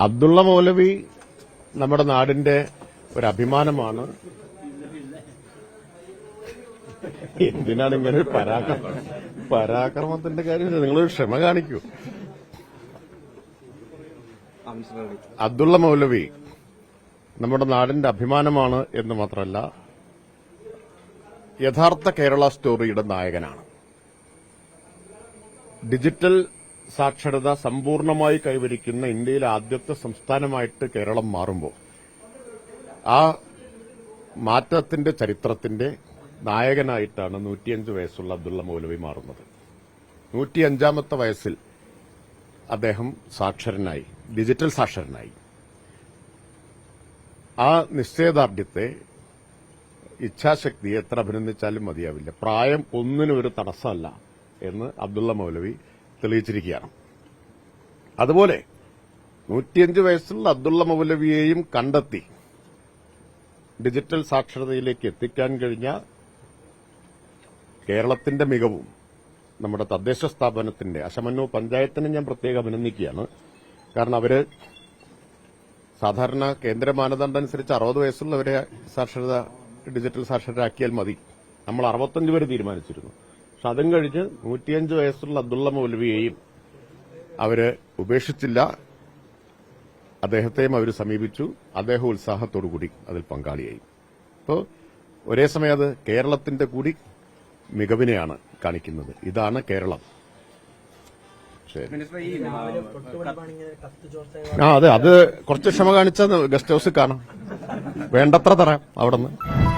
അബ്ദുള്ള മൗലവി നമ്മുടെ നാടിന്റെ ഒരു അഭിമാനമാണ്. എന്തിനാണ് ഇങ്ങനെ ഒരു പരാക്രമം? പരാക്രമത്തിന്റെ കാര്യം നിങ്ങളൊരു ക്ഷമ കാണിക്കൂ. അബ്ദുള്ള മൗലവി നമ്മുടെ നാടിന്റെ അഭിമാനമാണ് എന്ന് മാത്രമല്ല യഥാർത്ഥ കേരള സ്റ്റോറിയുടെ നായകനാണ്. ഡിജിറ്റൽ സാക്ഷരത സമ്പൂർണമായി കൈവരിക്കുന്ന ഇന്ത്യയിലെ ആദ്യത്തെ സംസ്ഥാനമായിട്ട് കേരളം മാറുമ്പോൾ ആ മാറ്റത്തിന്റെ ചരിത്രത്തിന്റെ നായകനായിട്ടാണ് നൂറ്റിയഞ്ച് വയസ്സുള്ള അബ്ദുള്ള മൗലവി മാറുന്നത്. നൂറ്റിയഞ്ചാമത്തെ വയസ്സിൽ അദ്ദേഹം സാക്ഷരനായി ഡിജിറ്റൽ സാക്ഷരനായി. ആ നിശ്ചയദാർഢ്യത്തെ ഇച്ഛാശക്തിയെ എത്ര അഭിനന്ദിച്ചാലും മതിയാവില്ല. പ്രായം ഒന്നിനും ഒരു തടസ്സമല്ല എന്ന് അബ്ദുള്ള മൗലവി തെളിയിച്ചിരിക്കുകയാണ്. അതുപോലെ നൂറ്റിയഞ്ച് വയസ്സുള്ള അബ്ദുള്ള മൗലവിയെയും കണ്ടെത്തി. ഡിജിറ്റൽ സാക്ഷരതയിലേക്ക് എത്തിക്കാൻ കഴിഞ്ഞ കേരളത്തിന്റെ മികവും നമ്മുടെ തദ്ദേശ സ്ഥാപനത്തിന്റെ അശമന്നൂർ പഞ്ചായത്തിനെ ഞാൻ പ്രത്യേകം അഭിനന്ദിക്കുകയാണ്. കാരണം അവർ സാധാരണ കേന്ദ്ര മാനദണ്ഡം അനുസരിച്ച് അറുപത് വയസ്സുള്ളവരെ സാക്ഷരത ഡിജിറ്റൽ സാക്ഷരരാക്കിയാൽ മതി. നമ്മൾ അറുപത്തഞ്ച് വരെ തീരുമാനിച്ചിരുന്നു. പക്ഷെ അതും കഴിഞ്ഞ് നൂറ്റിയഞ്ച് വയസ്സുള്ള അബ്ദുള്ള മൗലവിയെയും അവർ ഉപേക്ഷിച്ചില്ല. അദ്ദേഹത്തെയും അവർ സമീപിച്ചു. അദ്ദേഹം ഉത്സാഹത്തോടുകൂടി അതിൽ പങ്കാളിയായി. അപ്പോൾ ഒരേ സമയം അത് കേരളത്തിന്റെ കൂടി മികവിനെയാണ് കാണിക്കുന്നത്. ഇതാണ് കേരളം. ആ അതെ അത് കുറച്ച് ക്ഷമ കാണിച്ചാൽ ഗസ്റ്റ് ഹൗസിൽ കാണാം. വേണ്ടത്ര തരാം അവിടെ നിന്ന്